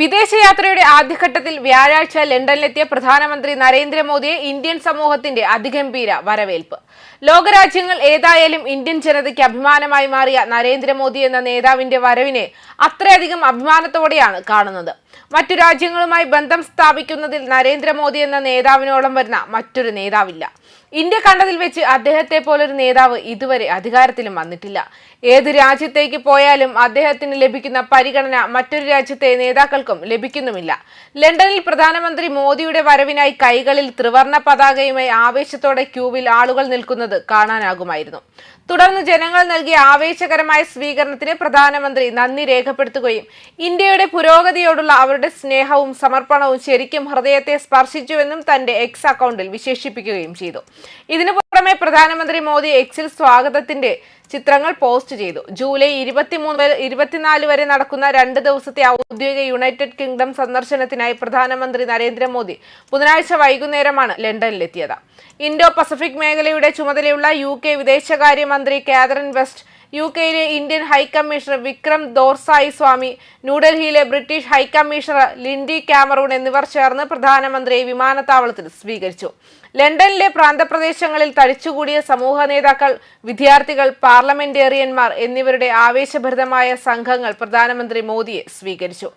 വിദേശയാത്രയുടെ ആദ്യഘട്ടത്തിൽ വ്യാഴാഴ്ച ലണ്ടനിലെത്തിയ പ്രധാനമന്ത്രി നരേന്ദ്രമോദിയെ ഇന്ത്യൻ സമൂഹത്തിന്റെ അതിഗംഭീര വരവേൽപ്പ്. ലോകരാജ്യങ്ങൾ ഏതായാലും ഇന്ത്യൻ ജനതയ്ക്ക് അഭിമാനമായി മാറിയ നരേന്ദ്രമോദി എന്ന നേതാവിന്റെ വരവിനെ അത്രയധികം അഭിമാനത്തോടെയാണ് കാണുന്നത്. മറ്റു രാജ്യങ്ങളുമായി ബന്ധം സ്ഥാപിക്കുന്നതിൽ നരേന്ദ്രമോദി എന്ന നേതാവിനോളം വരുന്ന മറ്റൊരു നേതാവില്ല. ഇന്ത്യ കണ്ടതിൽ വെച്ച് അദ്ദേഹത്തെ പോലൊരു നേതാവ് ഇതുവരെ അധികാരത്തിലും വന്നിട്ടില്ല. ഏത് രാജ്യത്തേക്ക് പോയാലും അദ്ദേഹത്തിന് ലഭിക്കുന്ന പരിഗണന മറ്റൊരു രാജ്യത്തെ നേതാക്കൾക്കും ലഭിക്കുന്നുമില്ല. ലണ്ടനിൽ പ്രധാനമന്ത്രി മോദിയുടെ വരവിനായി കൈകളിൽ ത്രിവർണ പതാകയുമായി ആവേശത്തോടെ ക്യൂവിൽ ആളുകൾ നിൽക്കുന്നത് കാണാനാകുമായിരുന്നു. തുടർന്ന് ജനങ്ങൾ നൽകിയ ആവേശകരമായ സ്വീകരണത്തിന് പ്രധാനമന്ത്രി നന്ദി രേഖപ്പെടുത്തുകയും ഇന്ത്യയുടെ പുരോഗതിയോടുള്ള അവരുടെ സ്നേഹവും സമർപ്പണവും ശരിക്കും ഹൃദയത്തെ സ്പർശിച്ചുവെന്നും തന്റെ എക്സ് അക്കൗണ്ടിൽ വിശേഷിപ്പിക്കുകയും ചെയ്തു. ഇതിനു പുറമെ പ്രധാനമന്ത്രി മോദി എക്സിൽ സ്വാഗതത്തിന്റെ ചിത്രങ്ങൾ പോസ്റ്റ് ചെയ്തു. ജൂലൈ ഇരുപത്തിമൂന്ന് ഇരുപത്തിനാല് വരെ നടക്കുന്ന രണ്ട് ദിവസത്തെ ഔദ്യോഗിക യുണൈറ്റഡ് കിങ്ഡം സന്ദർശനത്തിനായി പ്രധാനമന്ത്രി നരേന്ദ്രമോദി ബുധനാഴ്ച വൈകുന്നേരമാണ് ലണ്ടനിലെത്തിയത്. ഇൻഡോ പസഫിക് മേഖലയുടെ ചുമതലയുള്ള യു കെ വിദേശകാര്യമന്ത്രി കാതറിൻ വെസ്റ്റ് യു കെയിലെ Indian high commissioner Vikram Doraiswami ന്യൂഡൽഹിയിലെ ബ്രിട്ടീഷ് ഹൈക്കമ്മീഷണർ ലിൻഡി കാമറൂൺ എന്നിവർ ചേർന്ന് പ്രധാനമന്ത്രിയെ വിമാനത്താവളത്തിൽ സ്വീകരിച്ചു. ലണ്ടനിലെ പ്രാന്തപ്രദേശങ്ങളിൽ തടിച്ചുകൂടിയ സമൂഹ നേതാക്കൾ വിദ്യാർത്ഥികൾ പാർലമെന്റേറിയന്മാർ എന്നിവരുടെ ആവേശഭരിതമായ സംഘങ്ങൾ പ്രധാനമന്ത്രി മോദിയെ സ്വീകരിച്ചു.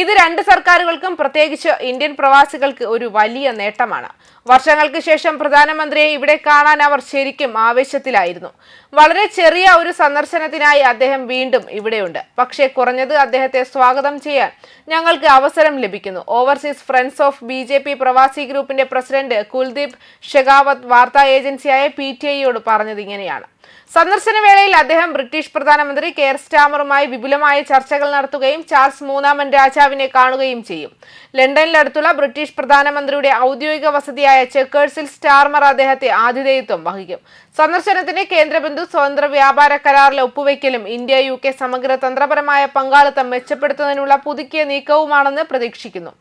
ഇത് രണ്ട് സർക്കാരുകൾക്കും പ്രത്യേകിച്ച് ഇന്ത്യൻ പ്രവാസികൾക്ക് ഒരു വലിയ നേട്ടമാണ്. വർഷങ്ങൾക്ക് ശേഷം പ്രധാനമന്ത്രിയെ ഇവിടെ കാണാൻ അവർ ശരിക്കും ആവേശത്തിലായിരുന്നു. വളരെ ചെറിയ ഒരു സന്ദർശനത്തിനായി അദ്ദേഹം വീണ്ടും ഇവിടെയുണ്ട്. പക്ഷേ കുറഞ്ഞത് അദ്ദേഹത്തെ സ്വാഗതം ചെയ്യാൻ ഞങ്ങൾക്ക് അവസരം ലഭിക്കുന്നു. Overseas friends of B J P പ്രവാസി ഗ്രൂപ്പിന്റെ പ്രസിഡന്റ് കുൽദീപ് ഷെഗാവത്ത് വാർത്താ ഏജൻസിയായ പി ടി ഐയോട് പറഞ്ഞത് ഇങ്ങനെയാണ്. സന്ദർശന വേളയിൽ അദ്ദേഹം ബ്രിട്ടീഷ് പ്രധാനമന്ത്രി കെയർ സ്റ്റാമറുമായി വിപുലമായ ചർച്ചകൾ നടത്തുകയും ചാൾസ് മൂന്നാമൻ രാജാവിനെ കാണുകയും ചെയ്യും. ലണ്ടനിലടുത്തുള്ള ബ്രിട്ടീഷ് പ്രധാനമന്ത്രിയുടെ ഔദ്യോഗിക വസതിയായ ചെക്കേഴ്സിൽ സ്റ്റാർമർ അദ്ദേഹത്തെ ആതിഥേയത്വം വഹിക്കും. സന്ദർശനത്തിന് കേന്ദ്രബിന്ദു സ്വതന്ത്ര വ്യാപാര കരാറിലെ ഒപ്പുവയ്ക്കലും ഇന്ത്യ യു കെ സമഗ്ര തന്ത്രപരമായ പങ്കാളിത്തം മെച്ചപ്പെടുത്തുന്നതിനുള്ള പുതുക്കിയ നീക്കവുമാണെന്ന് പ്രതീക്ഷിക്കുന്നു.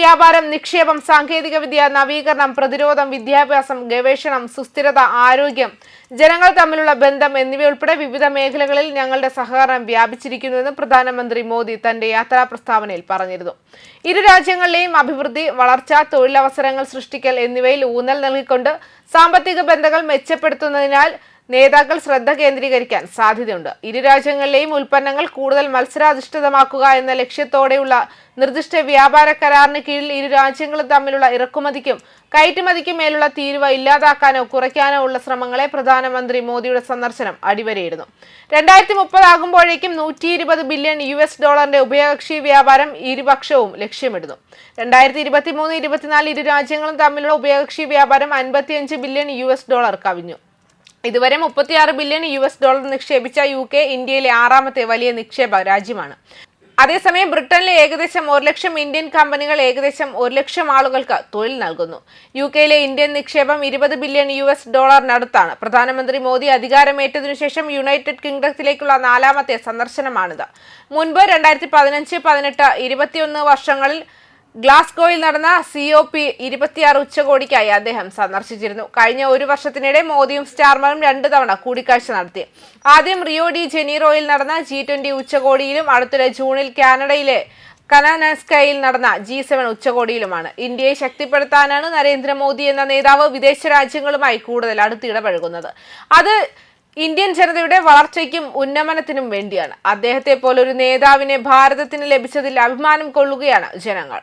വ്യാപാരം നിക്ഷേപം സാങ്കേതികവിദ്യ നവീകരണം പ്രതിരോധം വിദ്യാഭ്യാസം ഗവേഷണം സുസ്ഥിരത ആരോഗ്യം ജനങ്ങൾ തമ്മിലുള്ള ബന്ധം എന്നിവയുൾപ്പെടെ വിവിധ മേഖലകളിൽ ഞങ്ങളുടെ സഹകരണം വ്യാപിച്ചിരിക്കുന്നുവെന്ന് പ്രധാനമന്ത്രി മോദി തന്റെ യാത്രാ പ്രസ്താവനയിൽ പറഞ്ഞിരുന്നു. ഇരു രാജ്യങ്ങളിലെയും അഭിവൃദ്ധി വളർച്ച തൊഴിലവസരങ്ങൾ സൃഷ്ടിക്കൽ എന്നിവയിൽ ഊന്നൽ നൽകിക്കൊണ്ട് സാമ്പത്തിക ബന്ധങ്ങൾ മെച്ചപ്പെടുത്തുന്നതിനാൽ നേതാക്കൾ ശ്രദ്ധ കേന്ദ്രീകരിക്കാൻ സാധ്യതയുണ്ട്. ഇരു രാജ്യങ്ങളിലെയും ഉൽപ്പന്നങ്ങൾ കൂടുതൽ മത്സരാധിഷ്ഠിതമാക്കുക എന്ന ലക്ഷ്യത്തോടെയുള്ള നിർദ്ദിഷ്ട വ്യാപാര കരാറിന് കീഴിൽ ഇരു രാജ്യങ്ങളും തമ്മിലുള്ള ഇറക്കുമതിക്കും കയറ്റുമതിക്കും മേലുള്ള തീരുവ ഇല്ലാതാക്കാനോ കുറയ്ക്കാനോ ഉള്ള ശ്രമങ്ങളെ പ്രധാനമന്ത്രി മോദിയുടെ സന്ദർശനം അടിവരയിടുന്നു. രണ്ടായിരത്തി മുപ്പതാകുമ്പോഴേക്കും നൂറ്റി ഇരുപത് ബില്യൺ യു എസ് ഡോളറിന്റെ ഉഭയകക്ഷി വ്യാപാരം ഇരുപക്ഷവും ലക്ഷ്യമിടുന്നു. രണ്ടായിരത്തി ഇരുപത്തി മൂന്ന് ഇരുപത്തിനാല് ഇരു രാജ്യങ്ങളും തമ്മിലുള്ള ഉഭയകക്ഷി വ്യാപാരം അൻപത്തിയഞ്ച് ബില്യൺ യു എസ് ഡോളർ കവിഞ്ഞു. ഇതുവരെ മുപ്പത്തിയാറ് ബില്യൺ യു എസ് ഡോളർ നിക്ഷേപിച്ച യു കെ ഇന്ത്യയിലെ ആറാമത്തെ വലിയ നിക്ഷേപ രാജ്യമാണ്. അതേസമയം ബ്രിട്ടനിലെ ഏകദേശം ഒരു ലക്ഷം ഇന്ത്യൻ കമ്പനികൾ ഏകദേശം ഒരു ലക്ഷം ആളുകൾക്ക് തൊഴിൽ നൽകുന്നു. യു കെയിലെ ഇന്ത്യൻ നിക്ഷേപം ഇരുപത് ബില്യൺ യു എസ് ഡോളറിനടുത്താണ് പ്രധാനമന്ത്രി മോദി അധികാരമേറ്റതിനു ശേഷം യുണൈറ്റഡ് കിങ്ഡത്തിലേക്കുള്ള നാലാമത്തെ സന്ദർശനമാണിത്. മുൻപ് രണ്ടായിരത്തി പതിനഞ്ച് പതിനെട്ട് ഇരുപത്തിയൊന്ന് വർഷങ്ങളിൽ ഗ്ലാസ്ഗോയിൽ നടന്ന സി ഒ പി ഇരുപത്തിയാറ് ഉച്ചകോടിക്കായി അദ്ദേഹം സന്ദർശിച്ചിരുന്നു. കഴിഞ്ഞ ഒരു വർഷത്തിനിടെ മോദിയും സ്റ്റാർമറും രണ്ടു തവണ കൂടിക്കാഴ്ച നടത്തി. ആദ്യം റിയോ ഡി ജനീറോയിൽ നടന്ന ജി ട്വന്റി ഉച്ചകോടിയിലും അടുത്തിടെ ജൂണിൽ കാനഡയിലെ കനാനാസ്കയിൽ നടന്ന ജി സെവൻ ഉച്ചകോടിയിലുമാണ്. ഇന്ത്യയെ ശക്തിപ്പെടുത്താനാണ് നരേന്ദ്രമോദി എന്ന നേതാവ് വിദേശ രാജ്യങ്ങളുമായി കൂടുതൽ അടുത്തിടപഴകുന്നത്. അത് ഇന്ത്യൻ ജനതയുടെ വളർച്ചയ്ക്കും ഉന്നമനത്തിനും വേണ്ടിയാണ്. അദ്ദേഹത്തെ പോലൊരു നേതാവിനെ ഭാരതത്തിന് ലഭിച്ചതിൽ അഭിമാനം കൊള്ളുകയാണ് ജനങ്ങൾ.